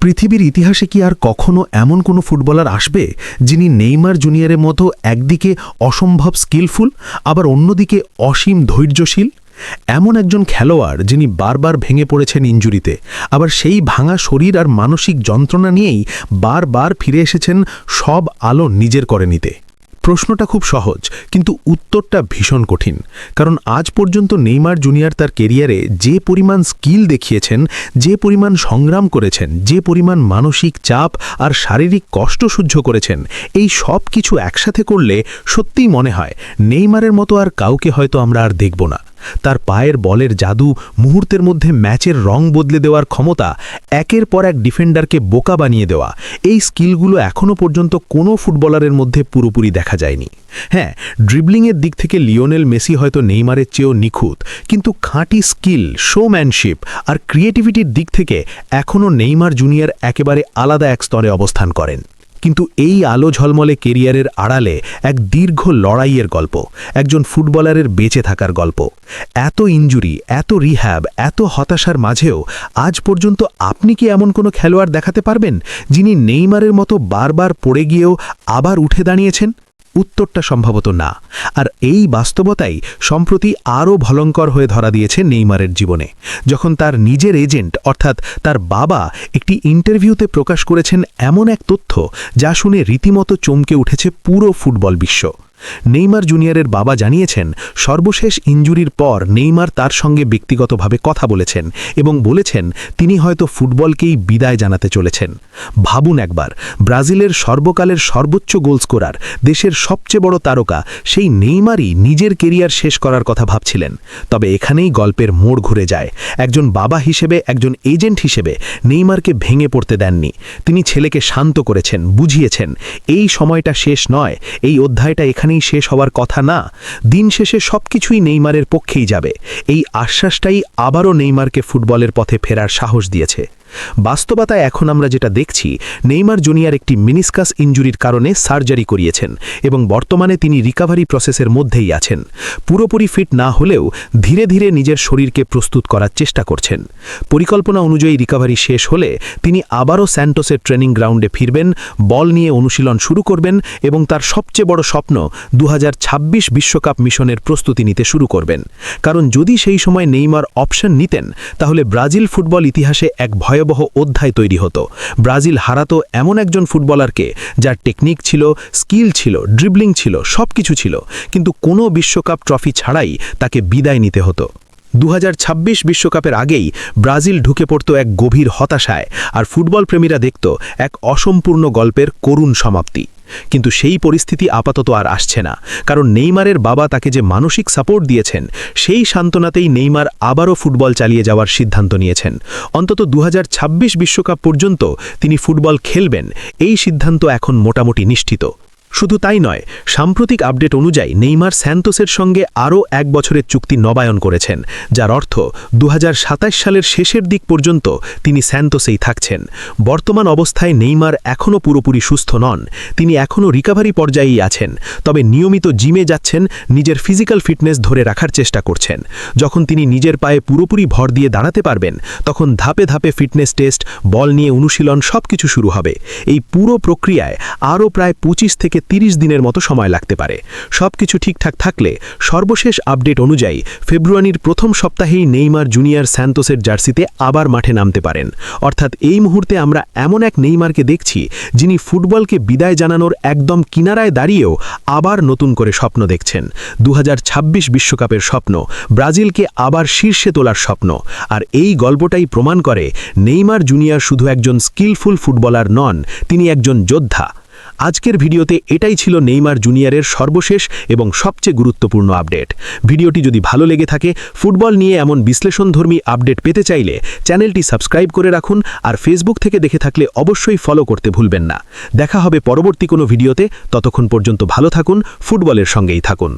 পৃথিবীর ইতিহাসে কি আর কখনো এমন কোনো ফুটবলার আসবে যিনি নেইমার জুনিয়রের মতো একদিকে অসম্ভব স্কিলফুল, আবার অন্যদিকে অসীম ধৈর্যশীল? এমন একজন খেলোয়াড় যিনি বারবার ভেঙে পড়েছেন ইঞ্জুরিতে, আবার সেই ভাঙা শরীর আর মানসিক যন্ত্রণা নিয়েই বারবার ফিরে এসেছেন সব আলো নিজের করে নিতে প্রশ্নটা খুব সহজ, কিন্তু উত্তরটা ভীষণ কঠিন। কারণ আজ পর্যন্ত নেইমার জুনিয়র তার কেরিয়ারে যে পরিমাণ স্কিল দেখিয়েছেন, যে পরিমাণ সংগ্রাম করেছেন, যে পরিমাণ মানসিক চাপ আর শারীরিক কষ্ট সহ্য করেছেন, এই সব কিছু একসাথে করলে সত্যিই মনে হয় নেইমারের মতো আর কাউকে হয়তো আমরা আর দেখব না। তার পায়ের বলের জাদু মুহূর্তের মধ্যে ম্যাচের রং বদলে দেওয়ার ক্ষমতা একের পর এক ডিফেন্ডারকে বোকা বানিয়ে দেওয়া। এই স্কিলগুলো এখনও পর্যন্ত কোনো ফুটবলারের মধ্যে পুরোপুরি দেখা যায়নি। হ্যাঁ ড্রিবলিংয়ের দিক থেকে লিওনেল মেসি হয়তো নেইমারের চেয়েও নিখুঁত, কিন্তু খাঁটি স্কিল, শোম্যানশিপ আর ক্রিয়েটিভিটির দিক থেকে এখনও নেইমার জুনিয়র একেবারে আলাদা এক স্তরে অবস্থান করেন। কিন্তু এই আলো ঝলমলে কেরিয়ারের আড়ালে এক দীর্ঘ লড়াইয়ের গল্প, একজন ফুটবলারের বেঁচে থাকার গল্প। এত ইঞ্জুরি এত রিহ্যাব, এত হতাশার মাঝেও আজ পর্যন্ত আপনি কি এমন কোনো খেলোয়াড় দেখাতে পারবেন, যিনি নেইমারের মতো বারবার পড়ে গিয়েও আবার উঠে দাঁড়িয়েছেন? উত্তরটা সম্ভবত না। আর এই বাস্তবতাই সম্প্রতি আরও ভলঙ্কর হয়ে ধরা দিয়েছে নেইমারের জীবনে। যখন তার নিজের এজেন্ট, অর্থাৎ তার বাবা, একটি ইন্টারভিউতে প্রকাশ করেছেন এমন এক তথ্য যা শুনে রীতিমতো চমকে উঠেছে পুরো ফুটবল বিশ্ব। নেইমার জুনিয়রের বাবা জানিয়েছেন, সর্বশেষ ইঞ্জুরির পর নেইমার তার সঙ্গে ব্যক্তিগতভাবে কথা বলেছেন এবং বলেছেন তিনি হয়তো ফুটবলকেই বিদায় জানাতে চলেছেন। ভাবুন একবার, ব্রাজিলের সর্বকালের সর্বোচ্চ গোল স্কোরার দেশের সবচেয়ে বড় তারকা, সেই নেইমারই নিজের কেরিয়ার শেষ করার কথা ভাবছিলেন। তবে এখানেই গল্পের মোড় ঘুরে যায়। একজন বাবা হিসেবে, একজন এজেন্ট হিসেবে নেইমারকে ভেঙে পড়তে দেননি। তিনি ছেলেকে শান্ত করেছেন, বুঝিয়েছেন, এই সময়টা শেষ নয়, এই অধ্যায়টা এখানে এখানেই শেষ হওয়ার কথা না, দিন শেষে সব কিছুই নেইমারের পক্ষেই যাবে। এই আশ্বাসটাই আবারও নেইমারকে ফুটবলের পথে ফেরার সাহস দিয়েছে। বাস্তবতায় এখন আমরা যেটা দেখছি, নেইমার জুনিয়ার একটি মিনিসকাস ইঞ্জুরির কারণে সার্জারি করিয়েছেন এবং বর্তমানে তিনি রিকাভারি প্রসেসের মধ্যেই আছেন। পুরোপুরি ফিট না হলেও ধীরে ধীরে নিজের শরীরকে প্রস্তুত করার চেষ্টা করছেন। পরিকল্পনা অনুযায়ী রিকাভারি শেষ হলে তিনি আবারও স্যান্টোসের ট্রেনিং গ্রাউন্ডে ফিরবেন, বল নিয়ে অনুশীলন শুরু করবেন এবং তার সবচেয়ে বড় স্বপ্ন দু বিশ্বকাপ মিশনের প্রস্তুতি নিতে শুরু করবেন। কারণ যদি সেই সময় নেইমার অপশন নিতেন, তাহলে ব্রাজিল ফুটবল ইতিহাসে এক ভয় ভয়াবহ অধ্যায় তৈরি হতো। ব্রাজিল হারাতো এমন একজন ফুটবলারকে যার টেকনিক ছিল স্কিল ছিল ড্রিবলিং ছিল সব কিছু ছিল। কিন্তু কোনো বিশ্বকাপ ট্রফি ছাড়াই তাকে বিদায় নিতে হতো। দু বিশ্বকাপের আগেই ব্রাজিল ঢুকে পড়ত এক গভীর হতাশায়, আর ফুটবল প্রেমীরা দেখত এক অসম্পূর্ণ গল্পের করুণ সমাপ্তি। কিন্তু সেই পরিস্থিতি আপাতত আর আসছে না। কারণ নেইমারের বাবা তাকে যে মানসিক সাপোর্ট দিয়েছেন, সেই সান্ত্বনাতেই নেইমার আবারও ফুটবল চালিয়ে যাওয়ার সিদ্ধান্ত নিয়েছেন। অন্তত দু বিশ্বকাপ পর্যন্ত তিনি ফুটবল খেলবেন, এই সিদ্ধান্ত এখন মোটামুটি নিশ্চিত। শুধু তাই নয়, সাম্প্রতিক আপডেট অনুযায়ী নেইমার স্যান্তোসের সঙ্গে আরও এক বছরের চুক্তি নবায়ন করেছেন, যার অর্থ দুহাজার সাতাশ সালের শেষের দিক পর্যন্ত তিনি স্যান্তোসেই থাকছেন। বর্তমান অবস্থায় নেইমার এখনও পুরোপুরি সুস্থ নন, তিনি এখনও রিকাভারি পর্যায়েই আছেন, তবে নিয়মিত জিমে যাচ্ছেন, নিজের ফিজিক্যাল ফিটনেস ধরে রাখার চেষ্টা করছেন। যখন তিনি নিজের পায়ে পুরোপুরি ভর দিয়ে দাঁড়াতে পারবেন, তখন ধাপে ধাপে ফিটনেস টেস্ট, বল নিয়ে অনুশীলন সব কিছু শুরু হবে। এই পুরো প্রক্রিয়ায় আরও প্রায় পঁচিশ থেকে ৩০ দিনের মতো সময় লাগতে পারে। সব কিছু ঠিকঠাক থাকলে সর্বশেষ আপডেট অনুযায়ী ফেব্রুয়ারির প্রথম সপ্তাহেই নেইমার জুনিয়র স্যান্তোসের জার্সিতে আবার মাঠে নামতে পারেন। অর্থাৎ এই মুহূর্তে আমরা এমন এক নেইমারকে দেখছি যিনি ফুটবলকে বিদায় জানানোর একদম কিনারায় দাঁড়িয়েও আবার নতুন করে স্বপ্ন দেখছেন। দু বিশ্বকাপের স্বপ্ন, ব্রাজিলকে আবার শীর্ষে তোলার স্বপ্ন। আর এই গল্পটাই প্রমাণ করে নেইমার জুনিয়র শুধু একজন স্কিলফুল ফুটবলার নন, তিনি একজন যোদ্ধা। আজকের ভিডিওতে এটাই ছিল নেইমার জুনিয়রের সর্বশেষ এবং সবচেয়ে গুরুত্বপূর্ণ আপডেট। ভিডিওটি যদি ভালো লেগে থাকে, ফুটবল নিয়ে এমন বিশ্লেষণধর্মী আপডেট পেতে চাইলে চ্যানেলটি সাবস্ক্রাইব করে রাখুন আর ফেসবুক থেকে দেখে থাকলে অবশ্যই ফলো করতে ভুলবেন না। দেখা হবে পরবর্তী কোনো ভিডিওতে, ততক্ষণ পর্যন্ত ভালো থাকুন, ফুটবলের সঙ্গেই থাকুন।